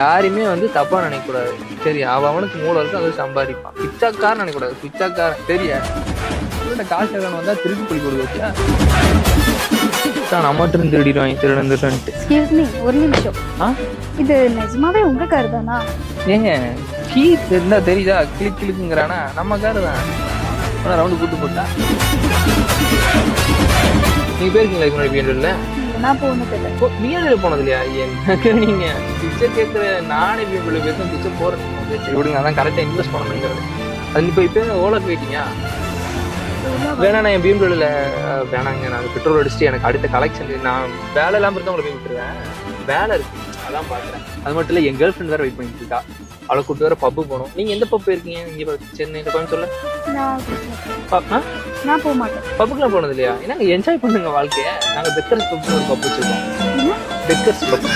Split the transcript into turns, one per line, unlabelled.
யாரையுமே வந்து தப்பா நினைக்கக்கூடாது. சரி அவன் அவனுக்கு மூளை இருக்கு அதை சம்பாதிப்பான். பிச்சாக்காரன் நினைக்கக்கூடாது. பிச்சாக்காரன் இவன்கிட்ட காசு எல்லாம் வந்தா திருப்பி பள்ளி கொடுக்க வச்சா நம்மகிட்ட இருந்து திருடிடுவாங்க
மீ ஒரு நிமிஷம்.
ஆ?
இது நிஜமாவே உங்க கார் தானா
ஏங்க கீ தெரிந்தா தெரியுதா? கிளிக் கிளிக்குங்கிறானா? நம்ம காரு தான் ரவுண்டு கூட்டு போட்டா. நீங்க போயிருக்கீங்களா இதுக்கு முன்னாடி
நான் போனது இல்லை
பிஎன்டர் போனது இல்லையா எனக்கு நீங்க பிச்சை கேட்குற நானே பிஎன்டர்ல பேசும் பிச்சை போறேன் சரி விடுங்க அதான் கரெக்டாக இன்வெஸ்ட் பண்ணணுங்கிறது. அது இப்போ இப்போ ஓலா போயிட்டீங்க வேணா நான் என் பிஎம்டபிள்யூல வேணாங்க. நான் பெட்ரோல் அடிச்சுட்டு எனக்கு அடுத்த கலெக்ஷன் நான் வேலை இல்லாமல் இருந்தால் உங்களை போய் விட்டுருவேன். வேலை இருக்கு. அதான் பார்க்குறேன் அது மட்டும் இல்லை என் கேர்ள் ஃப்ரெண்ட் வேற வெயிட் பண்ணிட்டு இருக்கா. அவளை கூட்டு வேற பப்பு போகணும். நீங்க எந்த பப்பு இருக்கீங்க இங்க சென்னை கோயம்புத்தூர்ல
நான்
ப- ஆ?
நான் போக மாட்டேன்.
பப்புக்குலாம் போனது இல்லையா? என்னங்க என்ஜாய் பண்ணுங்க வாழ்க்கைய. நாங்க பெக்கர்ஸ் பப்புன்னு ஒரு பப்பு வச்சிருக்கோம்? பெக்கர்ஸ் பப்பு